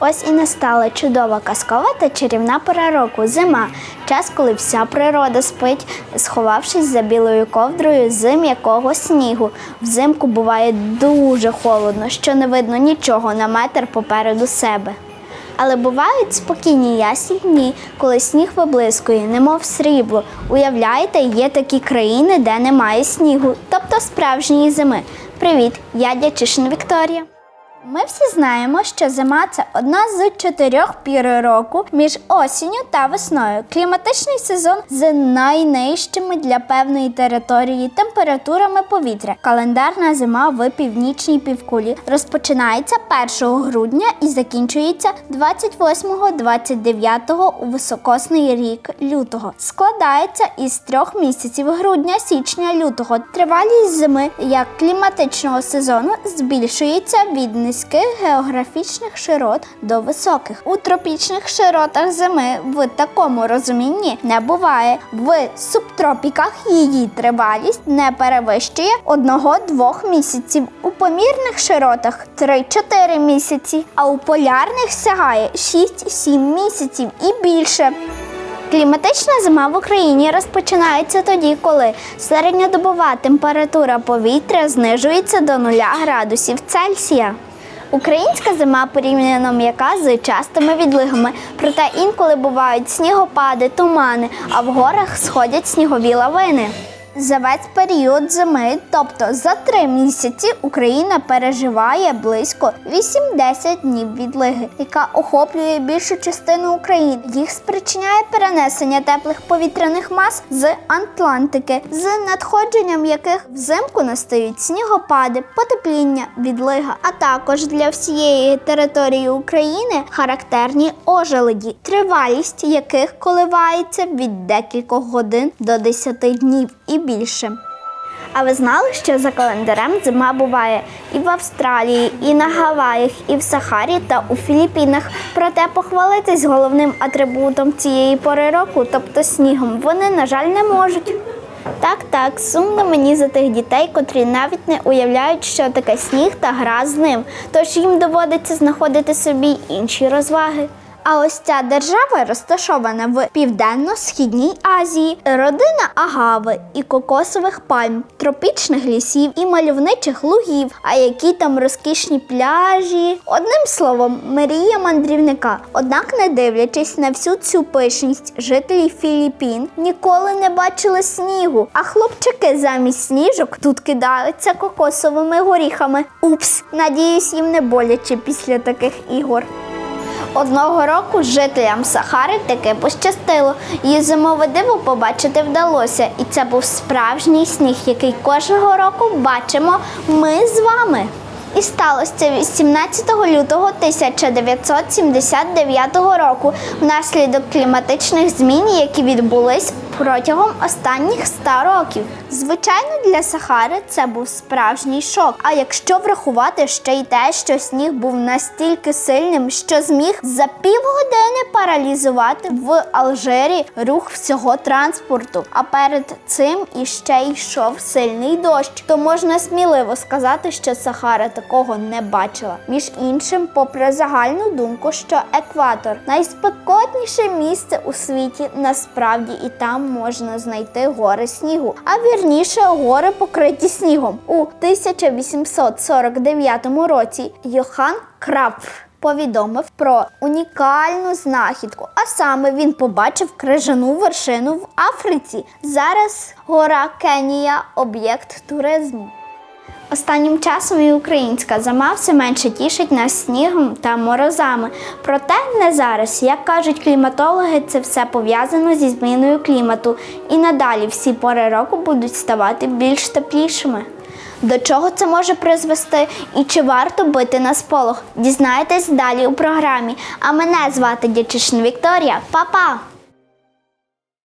Ось і настала чудова казкова та чарівна пора року зима. Час, коли вся природа спить, сховавшись за білою ковдрою з м'якого снігу. Взимку буває дуже холодно, що не видно нічого на метр попереду себе. Але бувають спокійні ясні дні, коли сніг виблискує, немов срібло. Уявляєте, є такі країни, де немає снігу, тобто справжньої зими. Привіт, я Дячишин Вікторія. Ми всі знаємо, що зима це одна з чотирьох пір року між осінню та весною. Кліматичний сезон з найнижчими для певної території температурами повітря. Календарна зима в північній півкулі розпочинається 1 грудня і закінчується 28-29 у високосний рік лютого. Складається із трьох місяців грудня, січня, лютого. Тривалість зими як кліматичного сезону збільшується від низьких географічних широт до високих. У тропічних широтах зими в такому розумінні не буває. В субтропіках її тривалість не перевищує 1-2 місяців. У помірних широтах 3-4 місяці, а у полярних сягає 6-7 місяців і більше. Кліматична зима в Україні розпочинається тоді, коли середньодобова температура повітря знижується до 0 градусів Цельсія. Українська зима порівняно м'яка з частими відлигами, проте інколи бувають снігопади, тумани, а в горах сходять снігові лавини. За весь період зими, тобто за три місяці, Україна переживає близько 8-10 днів відлиги, яка охоплює більшу частину України. Їх спричиняє перенесення теплих повітряних мас з Атлантики, з надходженням яких взимку настають снігопади, потепління, відлига, а також для всієї території України характерні ожеледі, тривалість яких коливається від декількох годин до 10 днів і більше. А ви знали, що за календарем зима буває і в Австралії, і на Гаваях, і в Сахарі та у Філіппінах. Проте похвалитись головним атрибутом цієї пори року, тобто снігом, вони, на жаль, не можуть. Так, так, сумно мені за тих дітей, котрі навіть не уявляють, що таке сніг та гра з ним. Тож їм доводиться знаходити собі інші розваги. А ось ця держава розташована в південно-східній Азії, родина агави і кокосових пальм, тропічних лісів і мальовничих лугів. А які там розкішні пляжі. Одним словом, мрія мандрівника. Однак, не дивлячись на всю цю пишність, жителі Філіппін ніколи не бачили снігу. А хлопчики замість сніжок тут кидаються кокосовими горіхами. Упс, надіюсь, їм не боляче після таких ігор. Одного року жителям Сахари таке пощастило. Її зимове диво побачити вдалося, і це був справжній сніг, який кожного року бачимо ми з вами. І сталося це 18 лютого 1979 року внаслідок кліматичних змін, які відбулись протягом останніх 100 років. Звичайно, для Сахари це був справжній шок. А якщо врахувати ще й те, що сніг був настільки сильним, що зміг за півгодини паралізувати в Алжирі рух всього транспорту. А перед цим іще йшов сильний дощ, то можна сміливо сказати, що Сахара такого не бачила. Між іншим, попри загальну думку, що екватор найспекотніше місце у світі, насправді і там можна знайти гори снігу, а вірніше гори покриті снігом. У 1849 році Йохан Крапф повідомив про унікальну знахідку. А саме він побачив крижану вершину в Африці. Зараз гора Кенія об'єкт туризму. Останнім часом і українська зима все менше тішить нас снігом та морозами. Проте не зараз. Як кажуть кліматологи, це все пов'язано зі зміною клімату. І надалі всі пори року будуть ставати більш теплішими. До чого це може призвести і чи варто бити на сполох? Дізнаєтесь далі у програмі. А мене звати Дячишин Вікторія. Па-па!